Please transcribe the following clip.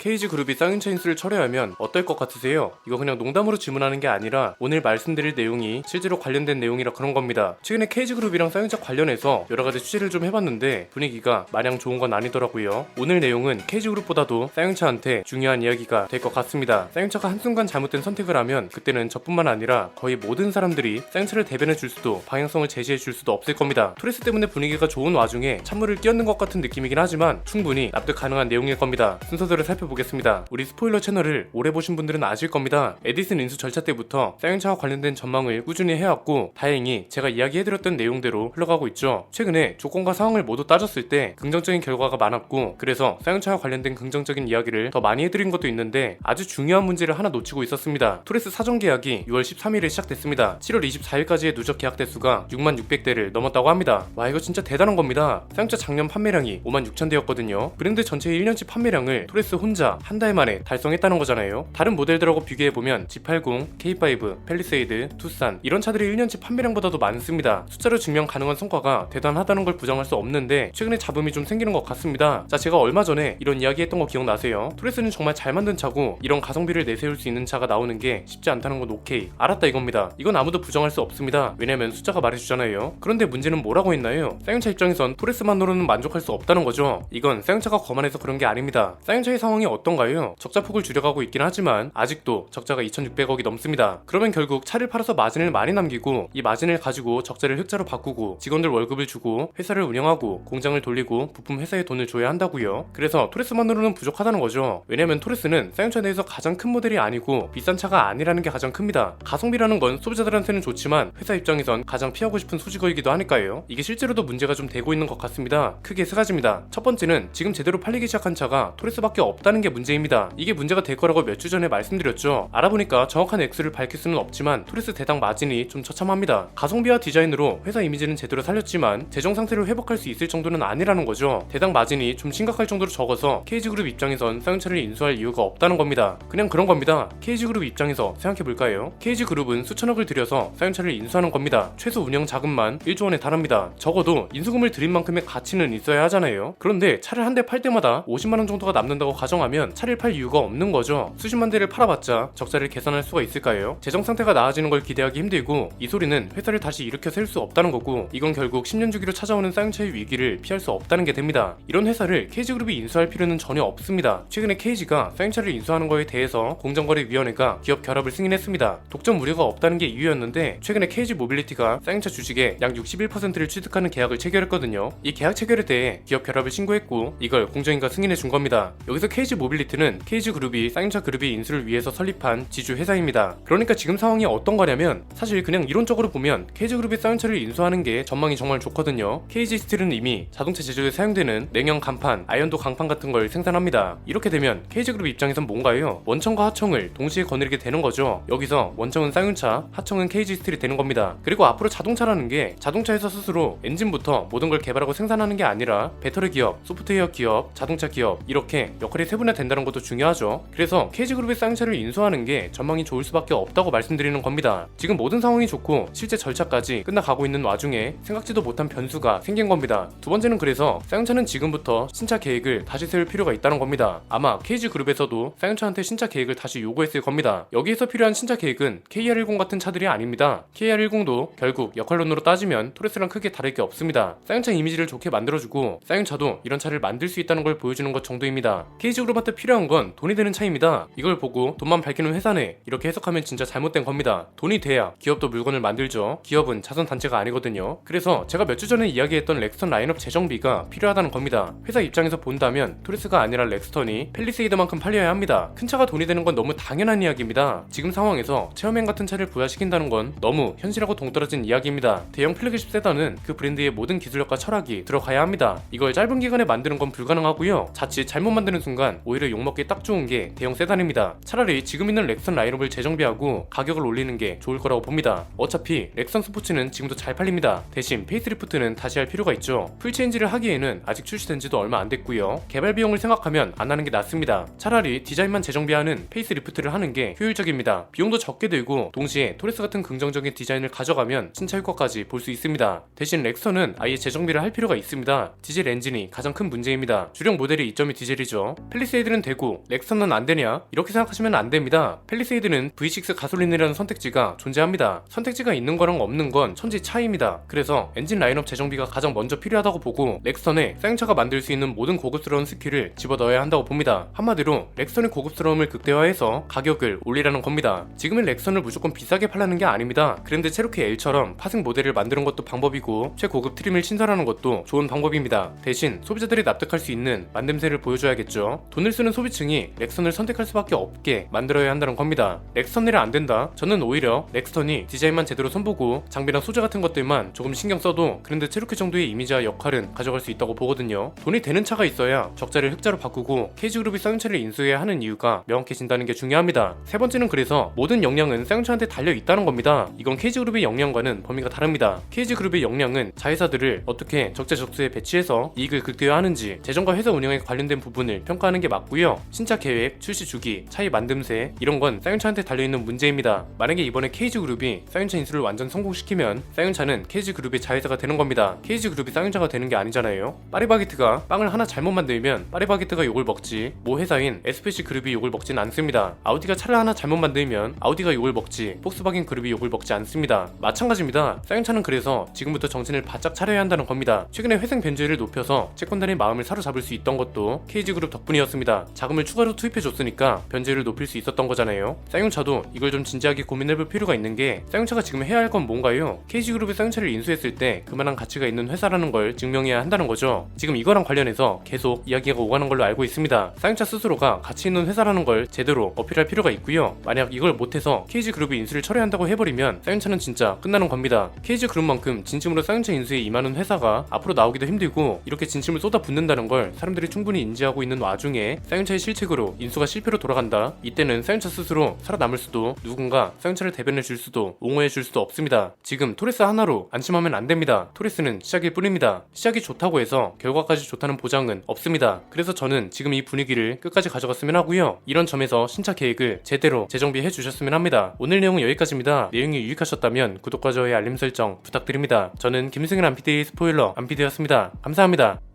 케이지 그룹이 쌍윤차 인수를 철회하면 어떨 것 같으세요? 이거 그냥 농담으로 질문하는 게 아니라 오늘 말씀드릴 내용이 실제로 관련된 내용이라 그런 겁니다. 최근에 케이지 그룹이랑 쌍윤차 관련해서 여러 가지 취재를 좀 해봤는데 분위기가 마냥 좋은 건 아니더라고요. 오늘 내용은 케이지 그룹보다도 쌍윤차한테 중요한 이야기가 될 것 같습니다. 쌍윤차가 한순간 잘못된 선택을 하면 그때는 저뿐만 아니라 거의 모든 사람들이 쌍윤차를 대변해 줄 수도 방향성을 제시해 줄 수도 없을 겁니다. 토레스 때문에 분위기가 좋은 와중에 찬물을 끼얹는 것 같은 느낌이긴 하지만 충분히 납득 가능한 내용일 겁니다. 순서대로 살펴 보겠습니다. 우리 스포일러 채널을 오래 보신 분들은 아실 겁니다. 에디슨 인수 절차 때부터 쌍윤차와 관련된 전망을 꾸준히 해왔고 다행히 제가 이야기해드렸던 내용대로 흘러가고 있죠. 최근에 조건과 상황을 모두 따졌을 때 긍정적인 결과가 많았고 그래서 쌍윤차와 관련된 긍정적인 이야기를 더 많이 해드린 것도 있는데 아주 중요한 문제를 하나 놓치고 있었습니다. 토레스 사전 계약이 6월 13일에 시작됐습니다. 7월 24일까지의 누적 계약 대수가 6만 600대를 넘었다고 합니다. 와 이거 진짜 대단한 겁니다. 쌍윤차 작년 판매량이 5만 6천 대였거든요. 브랜드 전체의 1년치 판매량을 토레스 혼자 한 달 만에 달성했다는 거잖아요. 다른 모델들하고 비교해보면 G80, K5, 펠리세이드, 투싼 이런 차들이 1년치 판매량보다도 많습니다. 숫자로 증명 가능한 성과가 대단하다는 걸 부정할 수 없는데 최근에 잡음이 좀 생기는 것 같습니다. 자 제가 얼마 전에 이런 이야기 했던 거 기억나세요? 토레스는 정말 잘 만든 차고 이런 가성비를 내세울 수 있는 차가 나오는 게 쉽지 않다는 건 오케이 알았다 이겁니다. 이건 아무도 부정할 수 없습니다. 왜냐면 숫자가 말해주잖아요. 그런데 문제는 뭐라고 했나요? 쌍용차 입장에선 토레스만으로는 만족할 수 없다는 거죠. 이건 쌍용차가 거만해서 그런 게 아닙니다. 쌍용차의 상황이 어떤가요? 적자폭을 줄여가고 있긴 하지만 아직도 적자가 2,600억이 넘습니다. 그러면 결국 차를 팔아서 마진을 많이 남기고 이 마진을 가지고 적자를 흑자로 바꾸고 직원들 월급을 주고 회사를 운영하고 공장을 돌리고 부품 회사에 돈을 줘야 한다고요. 그래서 토레스만으로는 부족하다는 거죠. 왜냐면 토레스는 쌍용차 내에서 가장 큰 모델이 아니고 비싼 차가 아니라는 게 가장 큽니다. 가성비라는 건 소비자들한테는 좋지만 회사 입장에선 가장 피하고 싶은 소지거이기도 하니까요. 이게 실제로도 문제가 좀 되고 있는 것 같습니다. 크게 세 가지입니다. 첫 번째는 지금 제대로 팔리기 시작한 차가 토레스밖에 없다는 게 문제입니다. 이게 문제가 될 거라고 몇 주 전에 말씀드렸죠. 알아보니까 정확한 액수를 밝힐 수는 없지만 토레스 대당 마진이 좀 처참합니다. 가성비와 디자인으로 회사 이미지는 제대로 살렸지만 재정 상태를 회복할 수 있을 정도는 아니라는 거죠. 대당 마진이 좀 심각할 정도로 적어서 KG그룹 입장에선 쌍용차를 인수할 이유가 없다는 겁니다. 그냥 그런 겁니다. KG그룹 입장에서 생각해 볼까요? KG그룹은 수천억을 들여서 쌍용차를 인수하는 겁니다. 최소 운영 자금만 1조 원에 달합니다. 적어도 인수금을 들인 만큼의 가치는 있어야 하잖아요. 그런데 차를 한 대 팔 때마다 50만 원 정도가 남는다고 가정하면 차를 팔 이유가 없는 거죠. 수십만 대를 팔아봤자 적자를 계산할 수가 있을까요? 재정 상태가 나아지는 걸 기대하기 힘들고 이 소리는 회사를 다시 일으켜 세울 수 없다는 거고 이건 결국 10년 주기로 찾아오는 쌍용차의 위기를 피할 수 없다는 게 됩니다. 이런 회사를 KG그룹이 인수할 필요는 전혀 없습니다. 최근에 KG가 쌍용차를 인수하는 거에 대해서 공정거래위원회가 기업 결합을 승인했습니다. 독점 우려가 없다는 게 이유였는데 최근에 KG 모빌리티가 쌍용차 주식의 약 61%를 취득하는 계약을 체결했거든요. 이 계약 체결에 대해 기업 결합을 신고했고 이걸 공정위가 승인해 준 겁니다. 여기서 KG 모빌리티는 KG 그룹이 쌍용차 그룹의 인수를 위해서 설립한 지주 회사입니다. 그러니까 지금 상황이 어떤 거냐면 사실 그냥 이론적으로 보면 KG 그룹이 쌍용차를 인수하는 게 전망이 정말 좋거든요. KG 스틸은 이미 자동차 제조에 사용되는 냉형 간판, 아연도 강판 같은 걸 생산합니다. 이렇게 되면 KG 그룹 입장에선 뭔가요? 원청과 하청을 동시에 거느리게 되는 거죠. 여기서 원청은 쌍용차, 하청은 KG 스틸이 되는 겁니다. 그리고 앞으로 자동차라는 게 자동차에서 스스로 엔진부터 모든 걸 개발하고 생산하는 게 아니라 배터리 기업, 소프트웨어 기업, 자동차 기업 이렇게 역할이 세분화 된다는 것도 중요하죠. 그래서 KG그룹의 쌍차를 인수하는 게 전망이 좋을 수밖에 없다고 말씀드리는 겁니다. 지금 모든 상황이 좋고 실제 절차까지 끝나가고 있는 와중에 생각지도 못한 변수가 생긴 겁니다. 두 번째는 그래서 쌍차는 지금부터 신차 계획을 다시 세울 필요가 있다는 겁니다. 아마 KG그룹에서도 쌍차한테 신차 계획을 다시 요구했을 겁니다. 여기에서 필요한 신차 계획은 KR10 같은 차들이 아닙니다. KR10도 결국 역할론으로 따지면 토레스랑 크게 다를 게 없습니다. 쌍차 이미지를 좋게 만들어주고 쌍차도 이런 차를 만들 수 있다는 걸 보여주는 것 정도입니다. KG그룹 한테 필요한 건 돈이 되는 차입니다. 이걸 보고 돈만 밝히는 회사네 이렇게 해석하면 진짜 잘못된 겁니다. 돈이 돼야 기업도 물건을 만들죠. 기업은 자선 단체가 아니거든요. 그래서 제가 몇 주 전에 이야기했던 렉스턴 라인업 재정비가 필요하다는 겁니다. 회사 입장에서 본다면 토레스가 아니라 렉스턴이 펠리세이드만큼 팔려야 합니다. 큰 차가 돈이 되는 건 너무 당연한 이야기입니다. 지금 상황에서 체험행 같은 차를 부여시킨다는 건 너무 현실하고 동떨어진 이야기입니다. 대형 플래그십 세단은 그 브랜드의 모든 기술력과 철학이 들어가야 합니다. 이걸 짧은 기간에 만드는 건 불가능하고요. 자칫 잘못 만드는 순간 오히려 욕먹기 딱 좋은 게 대형 세단입니다. 차라리 지금 있는 렉선 라인업을 재정비하고 가격을 올리는 게 좋을 거라고 봅니다. 어차피 렉선 스포츠는 지금도 잘 팔립니다. 대신 페이스리프트는 다시 할 필요가 있죠. 풀체인지를 하기에는 아직 출시된 지도 얼마 안 됐고요. 개발 비용을 생각하면 안 하는 게 낫습니다. 차라리 디자인만 재정비하는 페이스리프트를 하는 게 효율적입니다. 비용도 적게 들고 동시에 토레스 같은 긍정적인 디자인을 가져가면 신차 효과까지 볼 수 있습니다. 대신 렉선은 아예 재정비를 할 필요가 있습니다. 디젤 엔진이 가장 큰 문제입니다. 주력 모델이 2.2 디젤이죠. 펠리세이드는 되고 렉선은 안 되냐? 이렇게 생각하시면 안 됩니다. 펠리세이드는 V6 가솔린이라는 선택지가 존재합니다. 선택지가 있는 거랑 없는 건 천지 차이입니다. 그래서 엔진 라인업 재정비가 가장 먼저 필요하다고 보고 렉선에 사용차가 만들 수 있는 모든 고급스러운 스킬을 집어넣어야 한다고 봅니다. 한마디로 렉선의 고급스러움을 극대화해서 가격을 올리라는 겁니다. 지금의 렉선을 무조건 비싸게 팔라는 게 아닙니다. 그랜드 체로키 L처럼 파생 모델을 만드는 것도 방법이고 최고급 트림을 신설하는 것도 좋은 방법입니다. 대신 소비자들이 납득할 수 있는 만듦새를 보여줘야겠죠. 돈을 쓰는 소비층이 렉선을 선택할 수밖에 없게 만들어야 한다는 겁니다. 렉선이라 안 된다. 저는 오히려 렉선이 디자인만 제대로 손보고 장비랑 소재 같은 것들만 조금 신경 써도 그랜드 체로키 정도의 이미지와 역할은 가져갈 수 있다고 보거든요. 돈이 되는 차가 있어야 적자를 흑자로 바꾸고 케이지그룹이 사용차를 인수해야 하는 이유가 명확해진다는 게 중요합니다. 세 번째는 그래서 모든 역량은 사용차한테 달려 있다는 겁니다. 이건 케이지그룹의 역량과는 범위가 다릅니다. 케이지그룹의 역량은 자회사들을 어떻게 적재적소에 배치해서 이익을 극대화하는지 재정과 회사 운영에 관련된 부분을 평가하는 게 맞고요. 신차 계획, 출시 주기, 차이 만듦새 이런 건 사용차한테 달려있는 문제입니다. 만약에 이번에 케이지그룹이 사용차 인수를 완전 성공시키면 사용차는 케이지그룹의 자회사가 되는 겁니다. 케이지그룹이 사용자가 되는 게 아니잖아요. 파리바게트가 빵을 하나 잘못 만들면 파리바게트가 욕을 먹지 모 회사인 SPC 그룹이 욕을 먹진 않습니다. 아우디가 차를 하나 잘못 만들면 아우디가 욕을 먹지 폭스바겐 그룹이 욕을 먹지 않습니다. 마찬가지입니다. 사용차는 그래서 지금부터 정신을 바짝 차려야 한다는 겁니다. 최근에 회생 변제율을 높여서 채권단의 마음을 사로잡을 수 있던 것도 케이지그룹 덕분이었습니다. 자금을 추가로 투입해줬으니까 변제율을 높일 수 있었던 거잖아요. 사용차도 이걸 좀 진지하게 고민해볼 필요가 있는 게 사용차가 지금 해야 할 건 뭔가요? 케이지그룹이 사용차를 인수했을 때 그만한 가치가 있는 회사라는 걸 증명해야 한다는 거죠. 지금 이거랑 관련해서 계속 이야기가 오가는 걸로 알고 있습니다. 사용차 스스로가 가치 있는 회사라는 걸 제대로 어필할 필요가 있고요. 만약 이걸 못해서 케이지그룹이 인수를 철회한다고 해버리면 사용차는 진짜 끝나는 겁니다. 케이지그룹만큼 진심으로 사용차 인수에 임하는 회사가 앞으로 나오기도 힘들고 이렇게 진심을 쏟아붓는다는 걸 사람들이 충분히 인지하고 있는 와중에 사용차의 실책으로 인수가 실패로 돌아간다. 이때는 사용차 스스로 살아남을 수도 누군가 사용차를 대변해 줄 수도 옹호해 줄 수도 없습니다. 지금 토레스 하나로 안심하면 안 됩니다. 토레스는 시작일 뿐입니다. 시작이 좋다고 해서 결과까지 좋다는 보장은 없습니다. 그래서 저는 지금 이 분위기를 끝까지 가져갔으면 하고요. 이런 점에서 신차 계획을 제대로 재정비해 주셨으면 합니다. 오늘 내용은 여기까지입니다. 내용이 유익하셨다면 구독과 좋아요 알림 설정 부탁드립니다. 저는 김승현 안피디의 스포일러 안피디였습니다. 감사합니다.